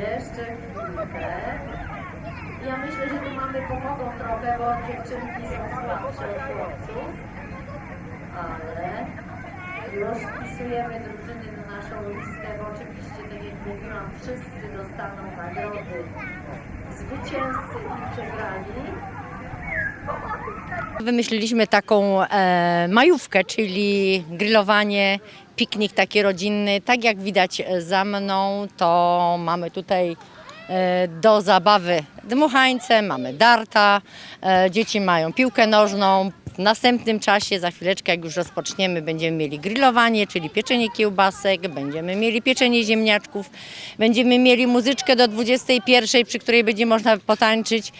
Jeszcze chwilkę. Ja myślę, że tu mamy pomogą trochę, bo dziewczynki są słabsze od chłopców. Ale już wpisujemy drużyny na naszą listę, bo oczywiście, tak jak mówiłam, wszyscy dostaną nagrody. Zwycięzcy i przegrani. Wymyśliliśmy taką e, majówkę, czyli grillowanie, piknik taki rodzinny. Tak jak widać za mną, to mamy tutaj do zabawy dmuchańce, mamy darta, e, dzieci mają piłkę nożną. W następnym czasie, za chwileczkę, jak już rozpoczniemy, będziemy mieli grillowanie, czyli pieczenie kiełbasek, będziemy mieli pieczenie ziemniaczków, będziemy mieli muzyczkę do 21, przy której będzie można potańczyć,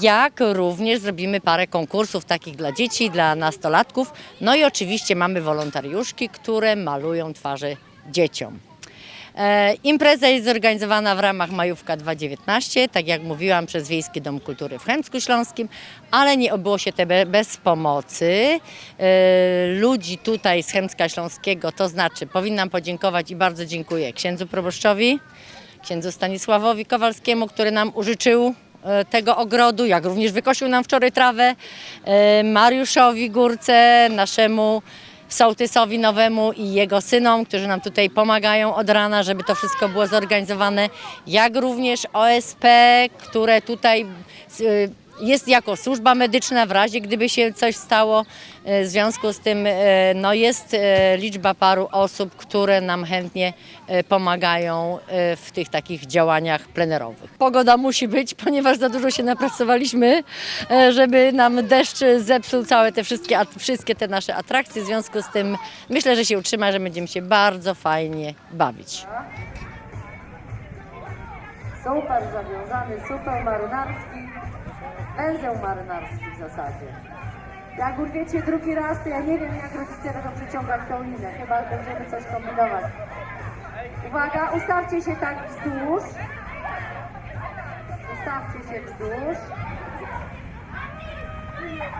jak również zrobimy parę konkursów takich dla dzieci, dla nastolatków. No i oczywiście mamy wolontariuszki, które malują twarze dzieciom. E, impreza jest zorganizowana w ramach Majówka 2019, tak jak mówiłam, przez Wiejski Dom Kultury w Chęcku Śląskim, ale nie obyło się to be- bez pomocy. E, ludzi tutaj z Chęcka Śląskiego, to znaczy powinnam podziękować i bardzo dziękuję księdzu proboszczowi, księdzu Stanisławowi Kowalskiemu, który nam użyczył e, tego ogrodu, jak również wykosił nam wczoraj trawę, Mariuszowi Górce, naszemu sołtysowi nowemu i jego synom, którzy nam tutaj pomagają od rana, żeby to wszystko było zorganizowane, jak również OSP, które tutaj y, jest jako służba medyczna w razie gdyby się coś stało. Y, W związku z tym y, no jest y, liczba paru osób, które nam chętnie pomagają w tych takich działaniach plenerowych. Pogoda musi być, ponieważ za dużo się napracowaliśmy, żeby nam deszcz zepsuł całe te wszystkie, wszystkie te nasze atrakcje. W związku z tym myślę, że się utrzyma, że będziemy się bardzo fajnie bawić. Super zawiązany, super marynarski, węzeł marynarski w zasadzie. Jak urwiecie drugi raz, to ja nie wiem jak rodzice będą przyciągać tą linę, chyba będziemy coś kombinować. Uwaga, ustawcie się tak wzdłuż. Ustawcie się wzdłuż.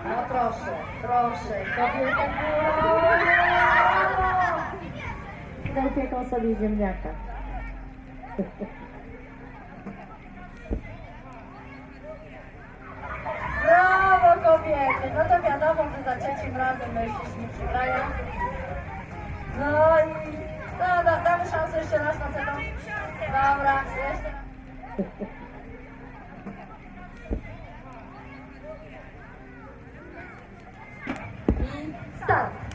No proszę, proszę, kobiety Idę upieką sobie ziemniaka. kobiety, no to wiadomo, że za trzecim razem mężczyźni przygrają. No i no, da, damy szansę jeszcze raz na tego. Dobra, jeszcze raz. I start.